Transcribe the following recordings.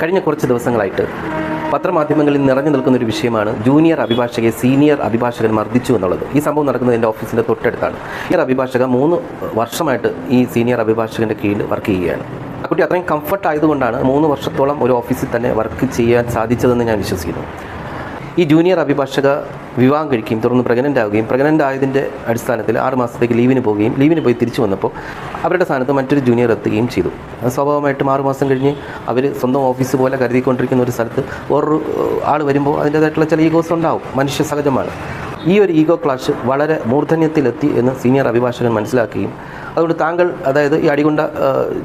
കഴിഞ്ഞ കുറച്ച് ദിവസങ്ങളായിട്ട് പത്രമാധ്യമങ്ങളിൽ നിറഞ്ഞു നിൽക്കുന്ന ഒരു വിഷയമാണ് ജൂനിയർ അഭിഭാഷകയെ സീനിയർ അഭിഭാഷകൻ മർദ്ദിച്ചു എന്നുള്ളത്. ഈ സംഭവം നടക്കുന്നത് എന്റെ ഓഫീസിന്റെ തൊട്ടടുത്താണ്. സീനിയർ അഭിഭാഷക മൂന്ന് വർഷമായിട്ട് ഈ സീനിയർ അഭിഭാഷകന്റെ കീഴിൽ വർക്ക് ചെയ്യുകയാണ്. ആ കുട്ടി അത്രയും കംഫർട്ട് ആയതുകൊണ്ടാണ് മൂന്ന് വർഷത്തോളം ഒരു ഓഫീസിൽ തന്നെ വർക്ക് ചെയ്യാൻ സാധിച്ചതെന്ന് ഞാൻ വിശ്വസിക്കുന്നു. ഈ ജൂനിയർ അഭിഭാഷക വിവാഹം കഴിക്കുകയും തുടർന്ന് പ്രഗ്നന്റ് ആവുകയും പ്രഗ്നന്റ് ആയതിന്റെ അടിസ്ഥാനത്തിൽ ആറ് മാസത്തേക്ക് ലീവിന് പോവുകയും ലീവിന് പോയി തിരിച്ചു വന്നപ്പോൾ അവരുടെ സ്ഥാനത്ത് മറ്റൊരു ജൂനിയർ എത്തുകയും ചെയ്തു. സ്വാഭാവികമായിട്ടും ആറ് മാസം കഴിഞ്ഞ് അവർ സ്വന്തം ഓഫീസ് പോലെ കരുതിക്കൊണ്ടിരിക്കുന്ന ഒരു സ്ഥലത്ത് വേറൊരു ആൾ വരുമ്പോൾ അതിന്റേതായിട്ടുള്ള ചില ഈഗോസ് ഉണ്ടാവും മനുഷ്യ സഹജമാണ്. ഈ ഒരു ഈഗോ ക്ലാഷ് വളരെ മൂർധന്യത്തിലെത്തി എന്ന് സീനിയർ അഭിഭാഷകൻ മനസ്സിലാക്കുകയും അതുകൊണ്ട് താങ്കൾ അതായത് ഈ അടികൊണ്ട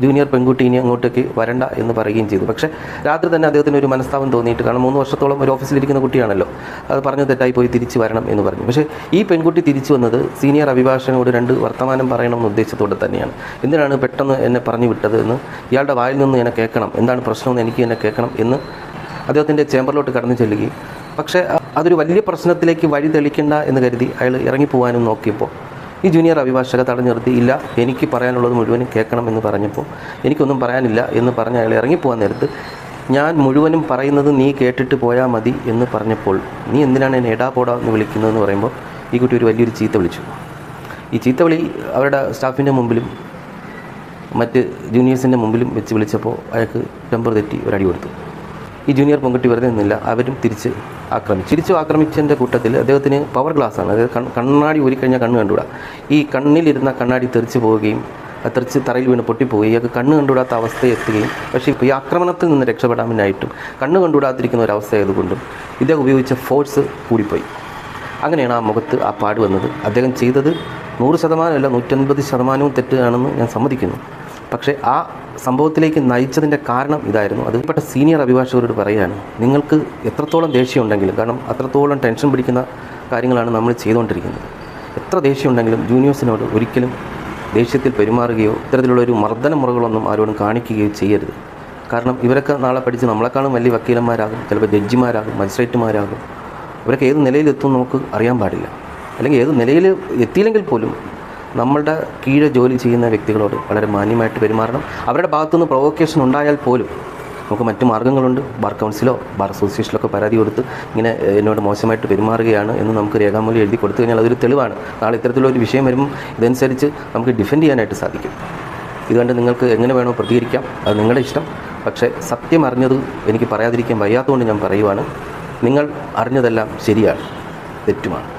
ജൂനിയർ പെൺകുട്ടി ഇനി അങ്ങോട്ടേക്ക് വരണ്ട എന്ന് പറയുകയും ചെയ്തു. പക്ഷേ രാത്രി തന്നെ അദ്ദേഹത്തിന് ഒരു മനസ്താപം തോന്നിയിട്ട് കാരണം മൂന്ന് വർഷത്തോളം ഒരു ഓഫീസിലിരിക്കുന്ന കുട്ടിയാണല്ലോ അത് പറഞ്ഞു തെറ്റായി പോയി തിരിച്ചു വരണം എന്ന് പറഞ്ഞു. പക്ഷേ ഈ പെൺകുട്ടി തിരിച്ചു വന്നത് സീനിയർ അഭിഭാഷകനോട് രണ്ട് വർത്തമാനം പറയണമെന്ന ഉദ്ദേശത്തോടെ തന്നെയാണ്. എന്തിനാണ് പെട്ടെന്ന് എന്നെ പറഞ്ഞു വിട്ടത് എന്ന് ഇയാളുടെ വായിൽ നിന്ന് എന്നെ കേൾക്കണം എന്താണ് പ്രശ്നമെന്ന് എനിക്ക് എന്നെ കേൾക്കണം എന്ന് അദ്ദേഹത്തിന്റെ ചേംബറിലോട്ട് കടന്നു ചെല്ലുകയും പക്ഷേ അതൊരു വലിയ പ്രശ്നത്തിലേക്ക് വഴി തെളിക്കണ്ട എന്ന് കരുതി അയാൾ ഇറങ്ങിപ്പോവാനും നോക്കിയപ്പോൾ ഈ ജൂനിയർ അഭിഭാഷക തടഞ്ഞു നിർത്തി ഇല്ല എനിക്ക് പറയാനുള്ളത് മുഴുവനും കേൾക്കണം എന്ന് പറഞ്ഞപ്പോൾ എനിക്കൊന്നും പറയാനില്ല എന്ന് പറഞ്ഞ് അയാൾ ഇറങ്ങിപ്പോകാൻ നേരത്ത് ഞാൻ മുഴുവനും പറയുന്നത് നീ കേട്ടിട്ട് പോയാൽ മതി എന്ന് പറഞ്ഞപ്പോൾ നീ എന്തിനാണ് എന്നെ എടാ പോടാ എന്ന് വിളിക്കുന്നതെന്ന് പറയുമ്പോൾ ഈ കുട്ടി ഒരു വലിയൊരു ചീത്ത വിളിച്ചു. ഈ ചീത്ത വിളി അവരുടെ സ്റ്റാഫിന്റെ മുമ്പിലും മറ്റ് ജൂനിയേഴ്സിന്റെ മുമ്പിലും വെച്ച് വിളിച്ചപ്പോൾ അയാൾക്ക് ടെമ്പർ തെറ്റി ഒരടി കൊടുത്തു. ഈ ജൂനിയർ പെൺകുട്ടി വെറുതെ നിന്നില്ല. അവരും തിരിച്ച് ആക്രമിച്ചു. തിരിച്ചു ആക്രമിച്ചതിന്റെ കൂട്ടത്തിൽ അദ്ദേഹത്തിന് പവർ ഗ്ലാസ് ആണ്. അതായത് കണ്ണാടി ഊരിക്കഴിഞ്ഞാൽ കണ്ണ് കണ്ടുകൂടാ. ഈ കണ്ണിലിരുന്ന കണ്ണാടി തെറിച്ച് പോവുകയും തെറിച്ച് തറയിൽ വീണ് പൊട്ടിപ്പോവുകയും ഇയാൾക്ക് കണ്ണ് കണ്ടുകൂടാത്ത അവസ്ഥയെത്തുകയും പക്ഷേ ഈ ആക്രമണത്തിൽ നിന്ന് രക്ഷപ്പെടാനായിട്ടും കണ്ണ് കണ്ടുകൂടാതിരിക്കുന്ന ഒരു അവസ്ഥ ആയതുകൊണ്ടും ഇദ്ദേഹം ഉപയോഗിച്ച ഫോഴ്സ് കൂടിപ്പോയി. അങ്ങനെയാണ് ആ മുഖത്ത് ആ പാട് വന്നത്. അദ്ദേഹം ചെയ്തത് നൂറ് ശതമാനമല്ല നൂറ്റൻപത് ശതമാനവും തെറ്റാണെന്ന് ഞാൻ സമ്മതിക്കുന്നു. പക്ഷേ ആ സംഭവത്തിലേക്ക് നയിച്ചതിന്റെ കാരണം ഇതായിരുന്നു. അതിൽപ്പെട്ട സീനിയർ അഭിഭാഷകരോട് പറയുകയാണ് നിങ്ങൾക്ക് എത്രത്തോളം ദേഷ്യമുണ്ടെങ്കിലും കാരണം അത്രത്തോളം ടെൻഷൻ പിടിക്കുന്ന കാര്യങ്ങളാണ് നമ്മൾ ചെയ്തുകൊണ്ടിരിക്കുന്നത്. എത്ര ദേഷ്യമുണ്ടെങ്കിലും ജൂനിയേഴ്സിനോട് ഒരിക്കലും ദേഷ്യത്തിൽ പെരുമാറുകയോ ഇത്തരത്തിലുള്ള ഒരു മർദ്ദന മുറകളൊന്നും ആരോടും കാണിക്കുകയോ ചെയ്യരുത്. കാരണം ഇവരൊക്കെ നാളെ പഠിച്ച് നമ്മളെക്കാളും വലിയ വക്കീലന്മാരാകും ചിലപ്പോൾ ജഡ്ജിമാരാകും മജിസ്ട്രേറ്റുമാരാകും. ഇവരൊക്കെ ഏത് നിലയിലെത്തും നമുക്ക് അറിയാൻ പാടില്ല. അല്ലെങ്കിൽ ഏത് നിലയിൽ എത്തിയില്ലെങ്കിൽ പോലും നമ്മളുടെ കീഴെ ജോലി ചെയ്യുന്ന വ്യക്തികളോട് വളരെ മാന്യമായിട്ട് പെരുമാറണം. അവരുടെ ഭാഗത്തുനിന്ന് പ്രൊവോക്കേഷൻ ഉണ്ടായാൽ പോലും നമുക്ക് മറ്റു മാർഗങ്ങളുണ്ട് ബാർ കൗൺസിലോ ബാർ അസോസിയേഷനിലൊക്കെ പരാതി കൊടുത്ത് ഇങ്ങനെ എന്നോട് മോശമായിട്ട് പെരുമാറുകയാണ് എന്ന് നമുക്ക് രേഖാമൂലം എഴുതി കൊടുത്തു കഴിഞ്ഞാൽ അതൊരു തെളിവാണ്. നാളെ ഇത്തരത്തിലുള്ള ഒരു വിഷയം വരുമ്പോൾ ഇതനുസരിച്ച് നമുക്ക് ഡിഫെൻഡ് ചെയ്യാനായിട്ട് സാധിക്കും. ഇതുകൊണ്ട് നിങ്ങൾക്ക് എങ്ങനെ വേണോ പ്രതികരിക്കാം. അത് നിങ്ങളുടെ ഇഷ്ടം. പക്ഷേ സത്യം അറിഞ്ഞത് എനിക്ക് പറയാതിരിക്കാൻ വയ്യാത്തതുകൊണ്ട് ഞാൻ പറയുവാണ് നിങ്ങൾ അറിഞ്ഞതെല്ലാം ശരിയാണ് തെറ്റുമാണ്.